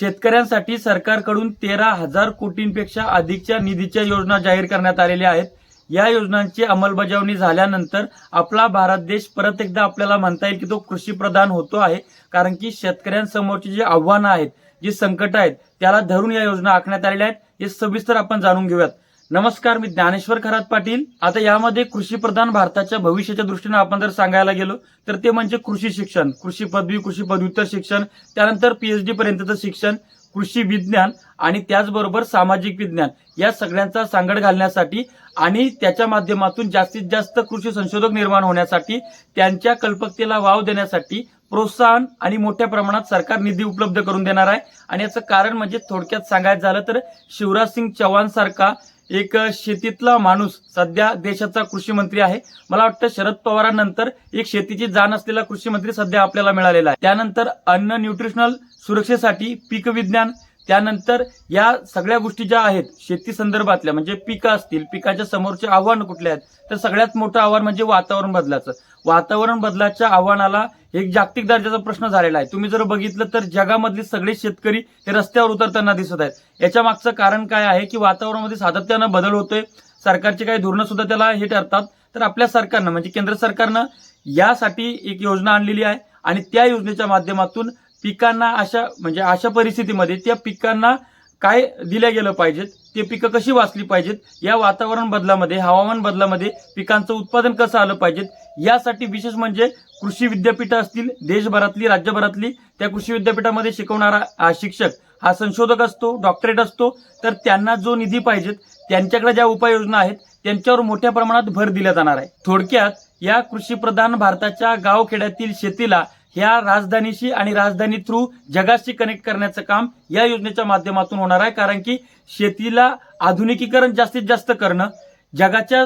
शेतकऱ्यांसाठी सरकारकडून तेरा हजार कोटींपेक्षा अधिकच्या निधीच्या योजना जाहीर करण्यात आलेल्या आहेत. या योजनांची अंमलबजावणी झाल्यानंतर आपला भारत देश परत एकदा आपल्याला म्हणता येईल की तो कृषी प्रधान होतो आहे. कारण की शेतकऱ्यांसमोरची जी आव्हानं आहेत जी संकट आहेत त्याला धरून या योजना आखण्यात आलेल्या आहेत. हे सविस्तर आपण जाणून घेऊयात. नमस्कार मी ज्ञानेश्वर खरात पाटील. आता यामध्ये कृषी प्रधान भारताच्या भविष्याच्या दृष्टीने आपण जर सांगायला गेलो तर ते म्हणजे कृषी शिक्षण. कृषी पदवी कृषी पदव्युत्तर शिक्षण त्यानंतर पीएचडी पर्यंतचं शिक्षण कृषी विज्ञान आणि त्याचबरोबर सामाजिक विज्ञान. या सगळ्यांचा सांगड घालण्यासाठी आणि त्याच्या माध्यमातून जास्तीत जास्त कृषी संशोधक निर्माण होण्यासाठी त्यांच्या कल्पकतेला वाव देण्यासाठी प्रोत्साहन आणि मोठ्या प्रमाणात सरकार निधी उपलब्ध करून देणार आहे. आणि याचं कारण म्हणजे थोडक्यात सांगायचं झालं तर शिवराज सिंग चौहान सारखा एक शेतीतला माणूस सध्या देशाचा कृषी मंत्री आहे. मला वाटतं शरद पवारांनंतर एक शेतीची जाण असलेला कृषी मंत्री सध्या आपल्याला मिळालेला आहे. त्यानंतर अन्न न्यूट्रिशनल सुरक्षेसाठी पीक विज्ञान त्यानंतर या सगळ्या गोष्टी ज्या आहेत शेती संदर्भातल्या म्हणजे पिकं असतील पिकाच्या समोरचे आव्हान कुठले आहेत तर सगळ्यात मोठं आव्हान म्हणजे वातावरण बदलाचं. वातावरण बदलाच्या आव्हानाला एक जागतिक दर्जाचा प्रश्न झालेला आहे. तुम्ही जर बघितलं तर जगामधले सगळे शेतकरी हे रस्त्यावर उतरताना दिसत आहेत. याच्या मागचं कारण काय आहे की वातावरणामध्ये सातत्यानं बदल होतोय. सरकारचे काही धोरणं सुद्धा त्याला हे ठरतात. तर आपल्या सरकारनं म्हणजे केंद्र सरकारनं यासाठी एक योजना आणलेली आहे आणि त्या योजनेच्या माध्यमातून पिकांना अशा म्हणजे अशा परिस्थितीमध्ये त्या पिकांना काय दिल्या गेलं पाहिजेत? ते पिकं कशी वाचली पाहिजेत? या वातावरण बदलामध्ये हवामान बदलामध्ये पिकांचं उत्पादन कसं आलं पाहिजेत? यासाठी विशेष म्हणजे कृषी विद्यापीठं असतील देशभरातली राज्यभरातली त्या कृषी विद्यापीठामध्ये शिकवणारा हा शिक्षक हा संशोधक असतो डॉक्टरेट असतो. तर त्यांना जो निधी पाहिजेत त्यांच्याकडे ज्या उपाययोजना आहेत त्यांच्यावर मोठ्या प्रमाणात भर दिला जाणार आहे. थोडक्यात या कृषी प्रधान भारताच्या गावखेड्यातील शेतीला ह्या राजधानीशी आणि राजधानी थ्रू जगाशी कनेक्ट करण्याचं काम या योजनेच्या माध्यमातून होणार आहे. कारण की शेतीला आधुनिकीकरण जास्तीत जास्त करणं जगाच्या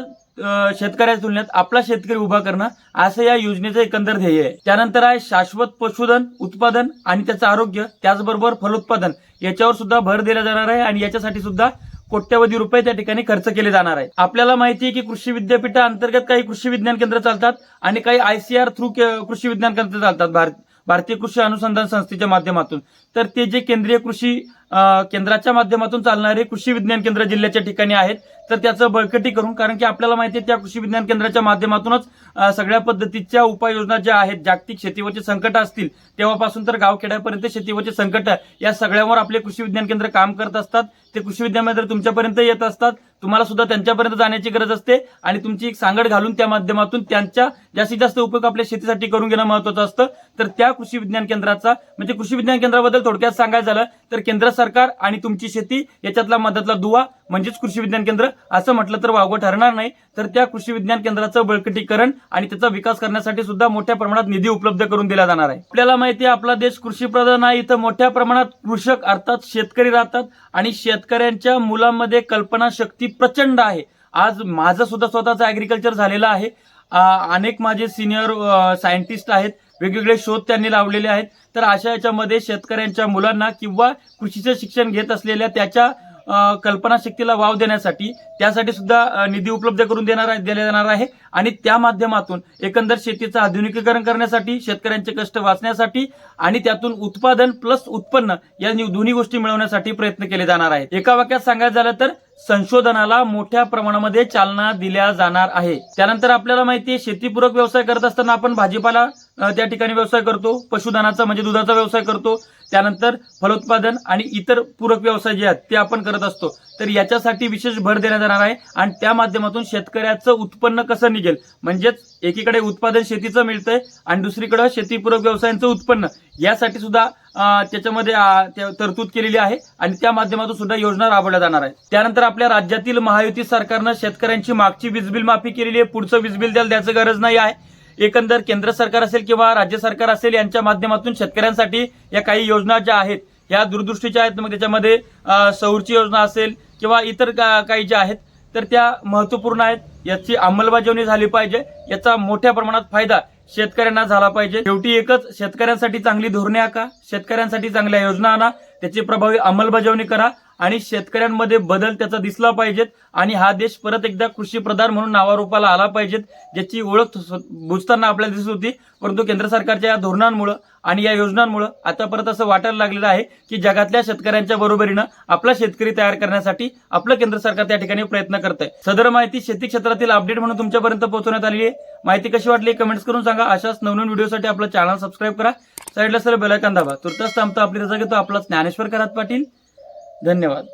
शेतकऱ्याच्या तुलनेत आपला शेतकरी उभा करणं असं या योजनेचं एकंदर ध्येय आहे. त्यानंतर आहे शाश्वत पशुधन उत्पादन आणि त्याचं आरोग्य त्याचबरोबर फलोत्पादन. याच्यावर सुद्धा भर दिला जाणार आहे आणि याच्यासाठी सुद्धा कोट्यवधी रुपये त्या ठिकाणी खर्च केले जाणार आहे. आपल्याला माहिती आहे की कृषी विद्यापीठा अंतर्गत काही कृषी विज्ञान केंद्र चालतात आणि काही आयसीआर थ्रू कृषी विज्ञान केंद्र चालतात भारत भारतीय कृषी अनुसंधान संस्थेच्या माध्यमातून. तर ते जे केंद्रीय कृषी केंद्राच्या माध्यमातून चालणारे कृषी विज्ञान केंद्र जिल्ह्याच्या ठिकाणी आहेत तर त्याचं बळकटी करून कारण की आपल्याला माहिती आहे त्या कृषी विज्ञान केंद्राच्या माध्यमातूनच सगळ्या पद्धतीच्या उपाययोजना ज्या आहेत जागतिक शेतीवरचे संकट असतील तेव्हापासून तर गावखेड्यापर्यंत शेतीवरचे संकट या सगळ्यावर आपले कृषी विज्ञान केंद्र काम करत असतात. ते कृषी विज्ञान केंद्र तुमच्यापर्यंत येत असतात. तुम्हाला सुद्धा त्यांच्यापर्यंत जाण्याची गरज असते आणि तुमची एक सांगड घालून त्या माध्यमातून त्यांच्या जास्तीत जास्त उपयोग आपल्या शेतीसाठी करून घेणं महत्वाचं असतं. तर त्या कृषी विज्ञान केंद्राचा म्हणजे कृषी विज्ञान केंद्राबद्दल थोडक्यात सांगायचं झालं तर केंद्र सरकार आणि तुमची शेती याच्यातला मदतला दुवा म्हणजेच कृषी विज्ञान केंद्र. असं म्हटलं तर वावगं ठरणार नाही. तर त्या कृषी विज्ञान केंद्राचं बळकटीकरण आणि त्याचा विकास करण्यासाठी सुद्धा मोठ्या प्रमाणात निधी उपलब्ध करून दिला जाणार आहे. आपल्याला माहिती आहे आपला देश कृषी प्रधान आहे. इथं मोठ्या प्रमाणात कृषक अर्थात शेतकरी राहतात आणि शेतकऱ्यांच्या मुलांमध्ये कल्पना शक्ती प्रचंड आहे. आज माझं सुद्धा स्वतःचं ऍग्रिकल्चर झालेलं आहे. अनेक माझे सिनियर सायंटिस्ट आहेत. वेगवेगळे शोध त्यांनी लावलेले आहेत. तर अशा याच्यामध्ये शेतकऱ्यांच्या मुलांना किंवा कृषीचं शिक्षण घेत असलेल्या त्याच्या कल्पनाशक्तीला वाव देण्यासाठी त्यासाठी सुद्धा निधी उपलब्ध करून देणार दिला जाणार आहे. आणि त्या माध्यमातून एकंदर शेतीचं आधुनिकीकरण करण्यासाठी शेतकऱ्यांचे कष्ट वाचण्यासाठी आणि त्यातून उत्पादन प्लस उत्पन्न या दोन्ही गोष्टी मिळवण्यासाठी प्रयत्न केले जाणार आहेत. एका वाक्यात सांगायचं झालं तर संशोधनाला मोठ्या प्रमाणामध्ये चालना दिल्या जाणार आहे. त्यानंतर आपल्याला माहिती आहे शेतीपूरक व्यवसाय करत असताना आपण भाजीपाला त्या ठिकाणी व्यवसाय करतो पशुधनाचा म्हणजे दुधाचा व्यवसाय करतो त्यानंतर फलोत्पादन आणि इतर पूरक व्यवसाय जे आहेत ते आपण करत असतो. तर याच्यासाठी विशेष भर देण्यात येणार आहे आणि त्या माध्यमातून शेतकऱ्याचं उत्पन्न कसं निघेल? म्हणजेच एकीकडे उत्पादन शेतीचं मिळतंय आणि दुसरीकडे शेतीपूरक व्यवसायांचं उत्पन्न. यासाठी सुद्धा त्याच्यामध्ये तरतूद केलेली आहे आणि त्या माध्यमातून सुद्धा योजना राबवल्या जाणार आहे त्यानंतर आपल्या राज्यातील महायुती सरकारनं शेतकऱ्यांची मागची वीज बिल माफी केलेली आहे. पुढचं वीज बिल द्यायला द्यायचं गरज नाही आहे. एकंदर केंद्र सरकार असेल किंवा राज्य सरकार असेल यांच्या माध्यमातून शेतकऱ्यांसाठी या काही योजना ज्या आहेत ह्या दूरदृष्टीच्या आहेत मग त्याच्यामध्ये सौरची योजना असेल किंवा इतर का- काही ज्या आहेत तर त्या महत्त्वपूर्ण आहेत. याची अंमलबजावणी झाली पाहिजे. याचा मोठ्या प्रमाणात फायदा शेतकऱ्यांना झाला पाहिजे. शेवटी एकच शेतकऱ्यांसाठी चांगली धोरणे आखा शेतकऱ्यांसाठी चांगल्या योजना आणा. त्याची प्रभावी अंमलबजावणी करा. आणि शेतकऱ्यांमध्ये बदल त्याचा दिसला पाहिजेत आणि हा देश परत एकदा कृषी प्रधान म्हणून नावारूपाला आला पाहिजेत ज्याची ओळख बुजताना आपल्याला दिसत होती. परंतु केंद्र सरकारच्या या धोरणांमुळं आणि या योजनांमुळं आता परत असं वाटायला लागलेलं आहे की जगातल्या शेतकऱ्यांच्या बरोबरीनं आपला शेतकरी तयार करण्यासाठी आपलं केंद्र सरकार त्या ठिकाणी प्रयत्न करत आहे सदर माहिती शेती क्षेत्रातील अपडेट म्हणून तुमच्यापर्यंत पोहोचवण्यात आली आहे. माहिती कशी वाटली कमेंट्स करून सांगा. अशाच नवनवीन व्हिडिओसाठी आपलं चॅनल सबस्क्राईब करा. साईडला सर बेलायकन दाबा. तुर्तास थांबतो आपली रजा घेतो. आपला ज्ञानेश्वर करात पाटील. धन्यवाद.